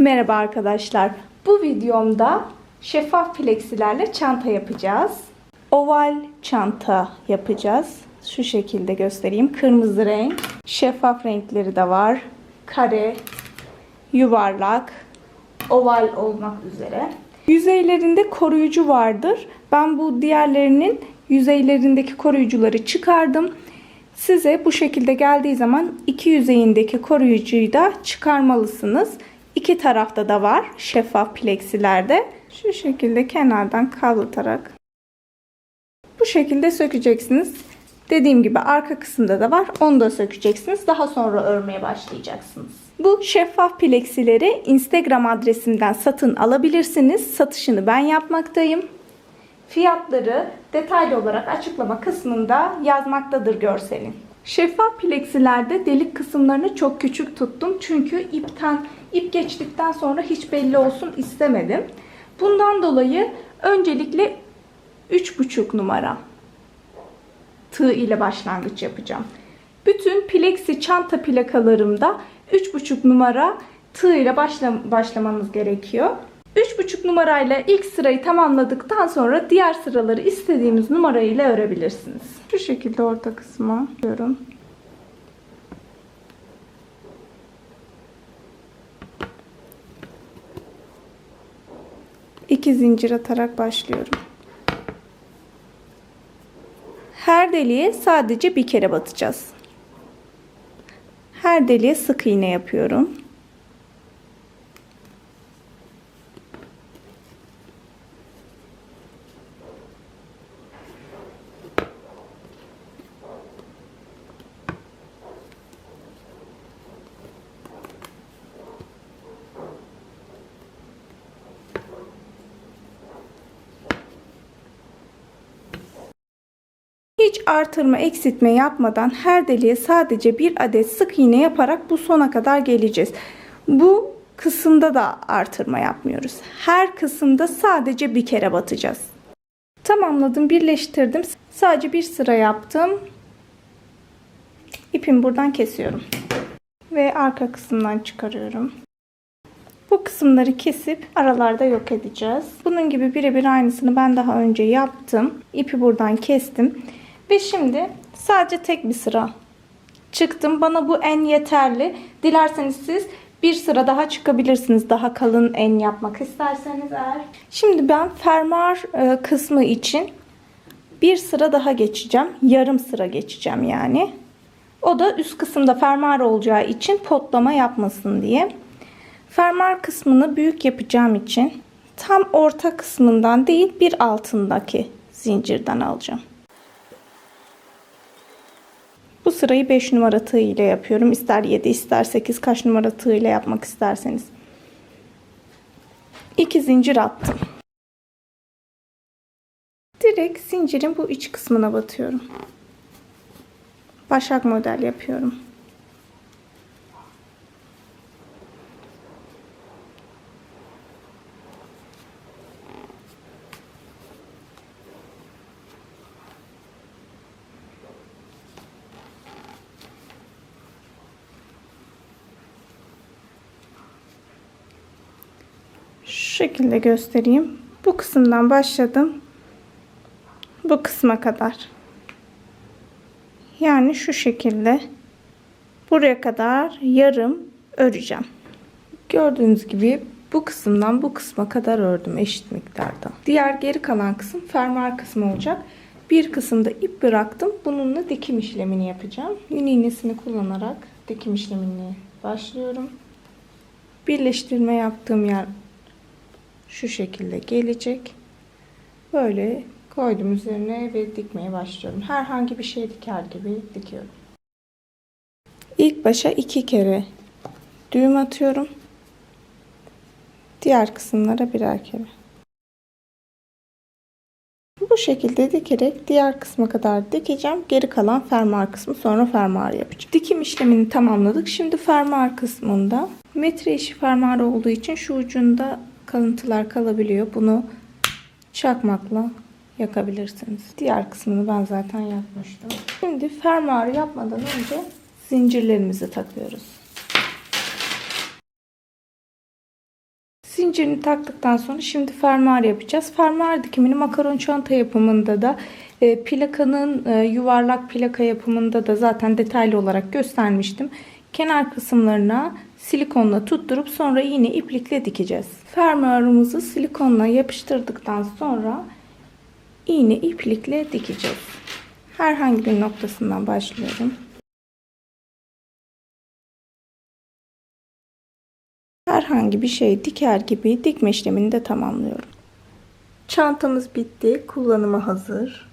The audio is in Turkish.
Merhaba arkadaşlar. Bu videomda şeffaf plexilerle çanta yapacağız. Oval çanta yapacağız. Şu şekilde göstereyim. Kırmızı renk. Şeffaf renkleri de var. Kare, yuvarlak, oval olmak üzere. Yüzeylerinde koruyucu vardır. Ben bu diğerlerinin yüzeylerindeki koruyucuları çıkardım. Size bu şekilde geldiği zaman iki yüzeyindeki koruyucuyu da çıkarmalısınız. İki tarafta da var şeffaf plexilerde. Şu şekilde kenardan kavratarak bu şekilde sökeceksiniz. Dediğim gibi arka kısımda da var. Onu da sökeceksiniz. Daha sonra örmeye başlayacaksınız. Bu şeffaf plexileri Instagram adresimden satın alabilirsiniz. Satışını ben yapmaktayım. Fiyatları detaylı olarak açıklama kısmında yazmaktadır görselin. Şeffaf plexilerde delik kısımlarını çok küçük tuttum. Çünkü ipten ip geçtikten sonra hiç belli olsun istemedim. Bundan dolayı öncelikle 3,5 numara tığ ile başlangıç yapacağım. Bütün plexi çanta plakalarımda 3,5 numara tığ ile başla başlamamız gerekiyor. 3,5 numarayla ilk sırayı tamamladıktan sonra diğer sıraları istediğimiz numarayla örebilirsiniz. Şu şekilde orta kısma diyorum. İki zincir atarak başlıyorum. Her deliğe sadece bir kere batacağız. Her deliğe sık iğne yapıyorum. Artırma eksiltme yapmadan her deliğe sadece bir adet sık iğne yaparak bu sona kadar geleceğiz. Bu kısımda da artırma yapmıyoruz. Her kısımda sadece bir kere batacağız. Tamamladım, birleştirdim. Sadece bir sıra yaptım. İpimi buradan kesiyorum. Ve arka kısımdan çıkarıyorum. Bu kısımları kesip aralarda yok edeceğiz. Bunun gibi birebir aynısını ben daha önce yaptım. İpi buradan kestim. Ve şimdi sadece tek bir sıra çıktım. Bana bu en yeterli. Dilerseniz siz bir sıra daha çıkabilirsiniz. Daha kalın en yapmak isterseniz eğer. Şimdi ben fermuar e, kısmı için bir sıra daha geçeceğim. Yarım sıra geçeceğim yani. O da üst kısımda fermuar olacağı için potlama yapmasın diye. Fermuar kısmını büyük yapacağım için tam orta kısmından değil bir altındaki zincirden alacağım. Bu sırayı 5 numara tığ ile yapıyorum. İster 7 ister 8 kaç numara tığ ile yapmak isterseniz. 2 zincir attım. Direkt zincirin bu iç kısmına batıyorum. Başak model yapıyorum. Şekilde göstereyim. Bu kısımdan başladım. Bu kısma kadar. Yani şu şekilde buraya kadar yarım öreceğim. Gördüğünüz gibi bu kısımdan bu kısma kadar ördüm eşit miktarda. Diğer geri kalan kısım fermuar kısmı olacak. Bir kısımda ip bıraktım. Bununla dikim işlemini yapacağım. Yün iğnesini kullanarak dikim işlemini başlıyorum. Birleştirme yaptığım yer şu şekilde gelecek. Böyle koydum üzerine ve dikmeye başlıyorum. Herhangi bir şey diker gibi dikiyorum. İlk başa iki kere düğüm atıyorum. Diğer kısımlara birer kere. Bu şekilde dikerek diğer kısma kadar dikeceğim. Geri kalan fermuar kısmı sonra fermuar yapacağım. Dikim işlemini tamamladık. Şimdi fermuar kısmında metre işi fermuar olduğu için şu ucunda kalıntılar kalabiliyor. Bunu çakmakla yakabilirsiniz. Diğer kısmını ben zaten yapmıştım. Şimdi fermuarı yapmadan önce zincirlerimizi takıyoruz. Zincirini taktıktan sonra şimdi fermuar yapacağız. Fermuar dikimini makaron çanta yapımında da e, plakanın e, yuvarlak plaka yapımında da zaten detaylı olarak göstermiştim. Kenar kısımlarına silikonla tutturup sonra iğne iplikle dikeceğiz. Fermuarımızı silikonla yapıştırdıktan sonra iğne iplikle dikeceğiz. Herhangi bir noktasından başlıyorum. Herhangi bir şey diker gibi dikme işlemini de tamamlıyorum. Çantamız bitti. Kullanıma hazır.